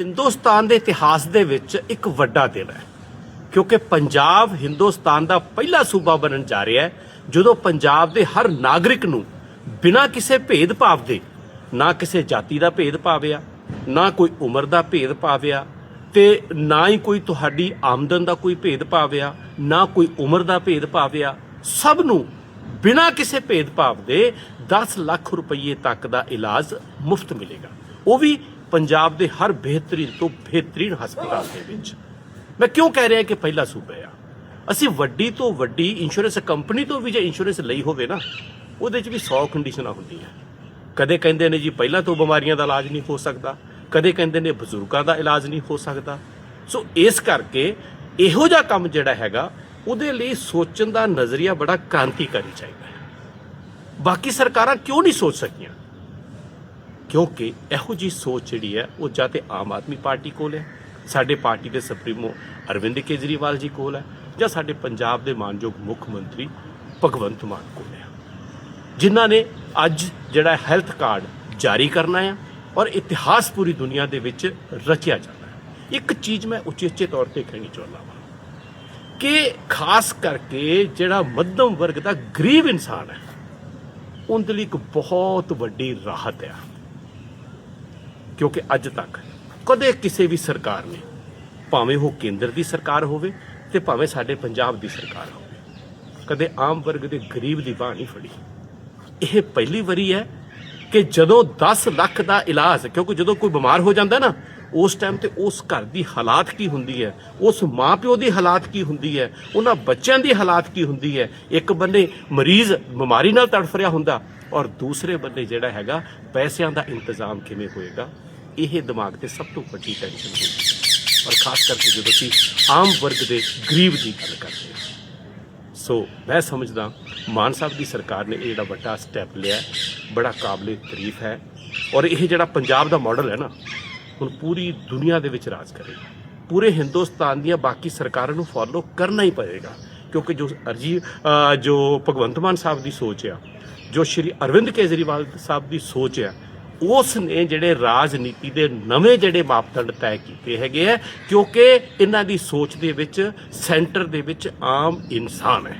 ਹਿੰਦੁਸਤਾਨ ਦੇ ਇਤਿਹਾਸ ਦੇ ਵਿੱਚ ਇੱਕ ਵੱਡਾ ਦਿਨ ਹੈ, ਕਿਉਂਕਿ ਪੰਜਾਬ ਹਿੰਦੁਸਤਾਨ ਦਾ ਪਹਿਲਾ ਸੂਬਾ ਬਣਨ ਜਾ ਰਿਹਾ ਹੈ, ਜਦੋਂ ਪੰਜਾਬ ਦੇ ਹਰ ਨਾਗਰਿਕ ਨੂੰ ਬਿਨਾਂ ਕਿਸੇ ਭੇਦਭਾਵ ਦੇ, ਨਾ ਕਿਸੇ ਜਾਤੀ ਦਾ ਭੇਦਭਾਵ ਆ ਨਾ ਕੋਈ ਉਮਰ ਦਾ ਭੇਦਭਾਵ ਆ ਤੇ ਨਾ ਹੀ ਕੋਈ ਤੁਹਾਡੀ ਆਮਦਨ ਦਾ ਕੋਈ ਭੇਦਭਾਵ ਆ ਨਾ ਕੋਈ ਉਮਰ ਦਾ ਭੇਦਭਾਵ ਆ ਸਭ ਨੂੰ ਬਿਨਾਂ ਕਿਸੇ ਭੇਦਭਾਵ ਦੇ 10 ਲੱਖ ਰੁਪਏ ਤੱਕ ਦਾ ਇਲਾਜ ਮੁਫਤ ਮਿਲੇਗਾ। ਉਹ ਵੀ ਪੰਜਾਬ ਦੇ ਹਰ ਬਿਹਤਰੀਨ ਤੋਂ ਬਿਹਤਰੀਨ ਹਸਪਤਾਲ ਦੇ ਵਿੱਚ। ਮੈਂ ਕਿਉਂ ਕਹਿ ਰਿਹਾ ਕਿ ਪਹਿਲਾ ਸੂਬਾ ਆ? ਅਸੀਂ ਵੱਡੀ ਤੋਂ ਵੱਡੀ ਇੰਸ਼ੋਰੈਂਸ ਕੰਪਨੀ ਤੋਂ ਵੀ ਜੇ ਇੰਸ਼ੋਰੈਂਸ ਲਈ ਹੋਵੇ ਨਾ, ਉਹਦੇ 'ਚ ਵੀ 100 ਕੰਡੀਸ਼ਨਾਂ ਹੁੰਦੀਆਂ। ਕਦੇ ਕਹਿੰਦੇ ਨੇ ਜੀ ਪਹਿਲਾਂ ਤੋਂ ਬਿਮਾਰੀਆਂ ਦਾ ਇਲਾਜ ਨਹੀਂ ਹੋ ਸਕਦਾ, ਕਦੇ ਕਹਿੰਦੇ ਨੇ ਬਜ਼ੁਰਗਾਂ ਦਾ ਇਲਾਜ ਨਹੀਂ ਹੋ ਸਕਦਾ। ਸੋ ਇਸ ਕਰਕੇ ਇਹੋ ਜਿਹਾ ਕੰਮ ਜਿਹੜਾ ਹੈਗਾ, ਉਹਦੇ ਲਈ ਸੋਚਣ ਦਾ ਨਜ਼ਰੀਆ ਬੜਾ ਕ੍ਰਾਂਤੀਕਾਰੀ ਚਾਹੀਦਾ ਹੈ। ਬਾਕੀ ਸਰਕਾਰਾਂ ਕਿਉਂ ਨਹੀਂ ਸੋਚ ਸਕੀਆਂ? ਕਿਉਂਕਿ ਇਹੋ ਜੀ ਸੋਚ ਜਿਹੜੀ ਹੈ, ਉਹ ਜਾਂ ਤੇ ਆਮ ਆਦਮੀ ਪਾਰਟੀ ਕੋਲ ਹੈ, ਸਾਡੇ ਪਾਰਟੀ ਦੇ ਸੁਪਰੀਮੋ ਅਰਵਿੰਦ ਕੇਜਰੀਵਾਲ ਜੀ ਕੋਲ ਹੈ, ਜਾਂ ਸਾਡੇ ਪੰਜਾਬ ਦੇ ਮਾਨਯੋਗ ਮੁੱਖ ਮੰਤਰੀ ਭਗਵੰਤ ਮਾਨ ਕੋਲ ਹੈ। ਜਿਨ੍ਹਾਂ ਨੇ ਅੱਜ ਜਿਹੜਾ ਹੈਲਥ ਕਾਰਡ ਜਾਰੀ ਕਰਨਾ ਹੈ ਔਰ ਇਤਿਹਾਸ ਪੂਰੀ ਦੁਨੀਆ ਦੇ ਵਿੱਚ ਰਚਿਆ ਜਾਣਾ ਹੈ। ਇੱਕ ਚੀਜ਼ ਮੈਂ ਉਚੇਚੇ ਤੌਰ ਤੇ ਕਹਿਣੀ ਚਾਹੁੰਦਾ ਹਾਂ ਕਿ ਖਾਸ ਕਰਕੇ ਜਿਹੜਾ ਮੱਧਮ ਵਰਗ ਦਾ ਗਰੀਬ ਇਨਸਾਨ ਹੈ, ਉਹਦੇ ਲਈ ਇੱਕ ਬਹੁਤ ਵੱਡੀ ਰਾਹਤ ਹੈ। ਕਿਉਂਕਿ ਅੱਜ ਤੱਕ ਕਦੇ ਕਿਸੇ ਵੀ ਸਰਕਾਰ ਨੇ, ਭਾਵੇਂ ਉਹ ਕੇਂਦਰ ਦੀ ਸਰਕਾਰ ਹੋਵੇ ਤੇ ਭਾਵੇਂ ਸਾਡੇ ਪੰਜਾਬ ਦੀ ਸਰਕਾਰ ਹੋਵੇ, ਕਦੇ ਆਮ ਵਰਗ ਦੇ ਗਰੀਬ ਦੀ ਬਾਹ ਨਹੀਂ ਫੜੀ। ਇਹ ਪਹਿਲੀ ਵਾਰੀ ਹੈ ਕਿ ਜਦੋਂ 10 ਲੱਖ ਦਾ ਇਲਾਜ, ਕਿਉਂਕਿ ਜਦੋਂ ਕੋਈ ਬਿਮਾਰ ਹੋ ਜਾਂਦਾ ਨਾ, ਉਸ ਟਾਈਮ ਤੇ ਉਸ ਘਰ ਦੀ ਹਾਲਾਤ ਕੀ ਹੁੰਦੀ ਹੈ, ਉਸ ਮਾਪਿਓ ਦੀ ਹਾਲਾਤ ਕੀ ਹੁੰਦੀ ਹੈ, ਉਹਨਾਂ ਬੱਚਿਆਂ ਦੀ ਹਾਲਾਤ ਕੀ ਹੁੰਦੀ ਹੈ, ਇੱਕ ਬੰਦੇ ਮਰੀਜ਼ ਬਿਮਾਰੀ ਨਾਲ ਤੜਫ ਰਿਹਾ ਹੁੰਦਾ ਔਰ ਦੂਸਰੇ ਬੰਨੇ ਜਿਹੜਾ ਹੈਗਾ, ਪੈਸਿਆਂ ਦਾ ਇੰਤਜ਼ਾਮ ਕਿਵੇਂ ਹੋਏਗਾ, ਇਹ ਦਿਮਾਗ ਤੇ ਸਭ ਤੋਂ ਵੱਡੀ ਟੈਨਸ਼ਨ ਹੋਊਗੀ ਔਰ ਖਾਸ ਕਰਕੇ ਜਦੋਂ ਅਸੀਂ ਆਮ ਵਰਗ ਦੇ ਗਰੀਬ ਦੀ ਗੱਲ ਕਰਦੇ ਹਾਂ। ਸੋ ਮੈਂ ਸਮਝਦਾ, ਮਾਨ ਸਾਹਿਬ ਦੀ ਸਰਕਾਰ ਨੇ ਇਹ ਜਿਹੜਾ ਵੱਡਾ ਸਟੈਪ ਲਿਆ ਬੜਾ ਕਾਬਲੇ ਤਾਰੀਫ ਹੈ। ਔਰ ਇਹ ਜਿਹੜਾ ਪੰਜਾਬ ਦਾ ਮਾਡਲ ਹੈ ਨਾ, ਹੁਣ ਪੂਰੀ ਦੁਨੀਆ ਦੇ ਵਿੱਚ ਰਾਜ ਕਰੇਗਾ। ਪੂਰੇ ਹਿੰਦੁਸਤਾਨ ਦੀਆਂ ਬਾਕੀ ਸਰਕਾਰਾਂ ਨੂੰ ਫੋਲੋ ਕਰਨਾ ਹੀ ਪਵੇਗਾ ਕਿਉਂਕਿ ਜੋ ਅਰਜੀ ਜੋ ਭਗਵੰਤ ਮਾਨ ਸਾਹਿਬ ਦੀ ਸੋਚ ਆ, ਜੋ ਸ਼੍ਰੀ ਅਰਵਿੰਦ ਕੇਜਰੀਵਾਲ ਸਾਹਿਬ ਦੀ ਸੋਚ ਆ, ਉਸ ਨੇ ਜਿਹੜੇ ਰਾਜਨੀਤੀ ਦੇ ਨਵੇਂ ਜਿਹੜੇ ਮਾਪਦੰਡ ਤੈਅ ਕੀਤੇ ਹੈਗੇ ਆ, ਕਿਉਂਕਿ ਇਹਨਾਂ ਦੀ ਸੋਚ ਦੇ ਵਿੱਚ, ਸੈਂਟਰ ਦੇ ਵਿੱਚ ਆਮ ਇਨਸਾਨ ਹੈ।